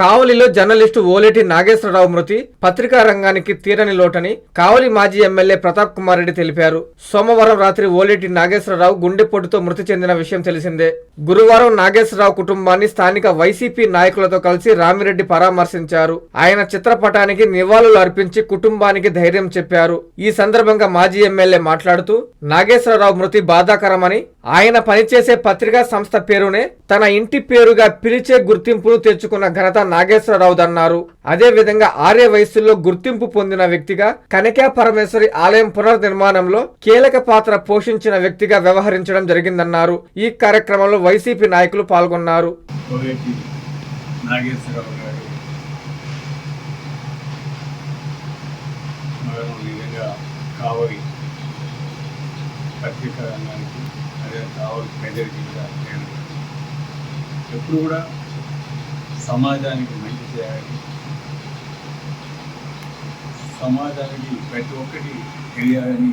కావలిలో జర్నలిస్టు ఓలేటి నాగేశ్వరరావు మృతి పత్రికా రంగానికి తీరని లోటని కావలి మాజీ ఎమ్మెల్యే ప్రతాప్ కుమార్ రెడ్డి తెలిపారు. సోమవారం రాత్రి ఓలేటి నాగేశ్వరరావు గుండెపోటుతో మృతి చెందిన విషయం తెలిసిందే. గురువారం నాగేశ్వరరావు కుటుంబాన్ని స్థానిక వైసీపీ నాయకులతో కలిసి రామిరెడ్డి పరామర్శించారు. ఆయన చిత్రపటానికి నివాళులు అర్పించి కుటుంబానికి ధైర్యం చెప్పారు. ఈ సందర్భంగా మాజీ ఎమ్మెల్యే మాట్లాడుతూ నాగేశ్వరరావు మృతి బాధాకరమని ఆయన పనిచేసే పత్రికా సంస్థ పేరునే తన ఇంటి పేరుగా పిలిచే గుర్తింపును తెచ్చుకున్న ఘనత నాగేశ్వరరావుదన్నారు అదే విధంగా ఆర్య వయస్సులో గుర్తింపు పొందిన వ్యక్తిగా కనకా పరమేశ్వరి ఆలయం పునర్నిర్మాణంలో కీలక పాత్ర పోషించిన వ్యక్తిగా వ్యవహరించడం జరిగిందన్నారు. ఈ కార్యక్రమంలో వైసీపీ నాయకులు పాల్గొన్నారు. కావలి పత్రికా రంగానికి అదే కావలి ప్రజలకి నేను ఎప్పుడు కూడా సమాజానికి మంచి చేయాలి. సమాజానికి ప్రతి ఒక్కటి తెలియాలని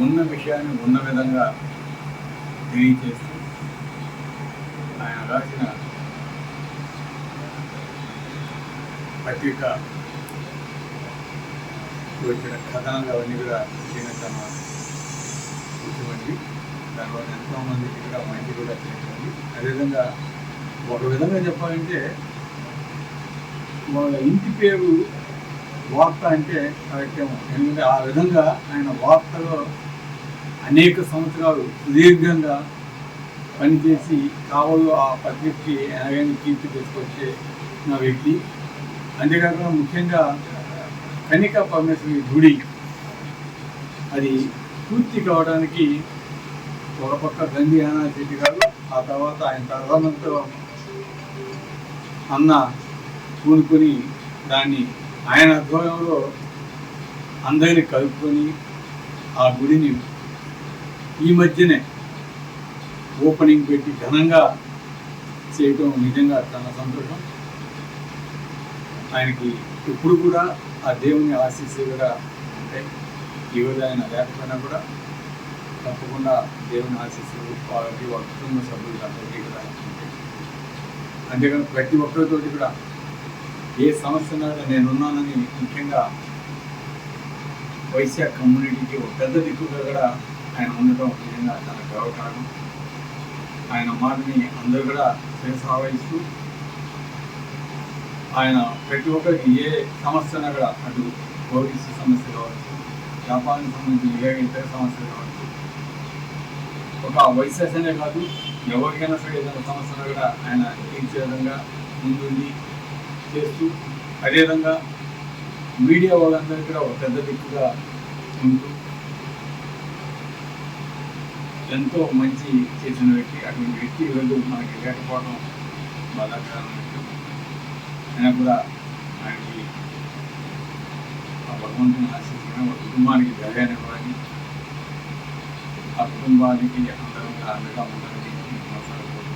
ఉన్న విషయాన్ని ఉన్న విధంగా తెలియచేస్తూ ఆయన రాసిన పత్రిక వచ్చిన కథనాలు అవన్నీ కూడా చిన్న తమ దానివల్ల ఎంతోమందికి కూడా మంచి కూడా చేస్తుంది అదేవిధంగా ఒక విధంగా చెప్పాలంటే వాళ్ళ ఇంటి పేరు వార్త అంటే కార్యక్రమం ఎందుకంటే ఆ విధంగా ఆయన వార్తలో అనేక సంవత్సరాలు సుదీర్ఘంగా పనిచేసి కావలు ఆ పత్రికకి ఎనగని కీర్తి తీసుకొచ్చే నా వ్యక్తి. అంతేకాకుండా ముఖ్యంగా కనికా పరమేశ్వరి గుడి అది పూర్తి కావడానికి ఒక పక్క గంగి అనా గారు ఆ తర్వాత ఆయన ప్రధానంతో అన్న పూనుకొని దాన్ని ఆయన ఆధ్వర్యంలో అందరిని కలుపుకొని ఆ గుడిని ఈ మధ్యనే ఓపెనింగ్ పెట్టి ఘనంగా చేయటం నిజంగా చాలా సంతోషం. ఆయనకి ఎప్పుడు కూడా ఆ దేవుని ఆశీస్సు కూడా ఉంటాయి. ఈ ఆయన లేకపోయినా కూడా తప్పకుండా దేవుని ఆశీస్సులు వాళ్ళకి వాళ్ళ కుటుంబ సభ్యులందరికీ కూడా అంతేకాని ప్రతి ఒక్కరితోటి కూడా ఏ సమస్య నేనున్నానని ముఖ్యంగా వైశ్య కమ్యూనిటీకి ఒక పెద్ద దిక్కుగా కూడా ఆయన ఉండటం నిజంగా చాలా గర్వకారణం. ఆయన మాటని అందరూ కూడా శిరసావహిస్తూ ఆయన ప్రతి ఒక్కరికి ఏ సమస్యన కూడా అటు పోలీసు సమస్య కావచ్చు వ్యాపారానికి సంబంధించిన ఏ ఇతర సమస్యలు కావచ్చు? ఒక వైశ్యసనే కాదు ఎవరికైనా సరే ఏదైనా సమస్యలు కూడా ఆయన తీర్చే విధంగా ముందుండి చేస్తూ అదేవిధంగా మీడియా వాళ్ళందరికీ కూడా ఒక పెద్ద దిక్కుగా ఉంటూ ఎంతో మంచి చేసిన వ్యక్తి అటువంటి వ్యక్తి ఈరోజు మనకి లేకపోవడం బాధాకరమైన విషయం. అయినా కూడా భగవంతుని ఆశించిన ఒక కుటుంబానికి ధైర్యాన్ని ఇవ్వాలని ఆ కుటుంబానికి అందరం కూడా అండగా ఉండాలని మాట్లాడుకోవడం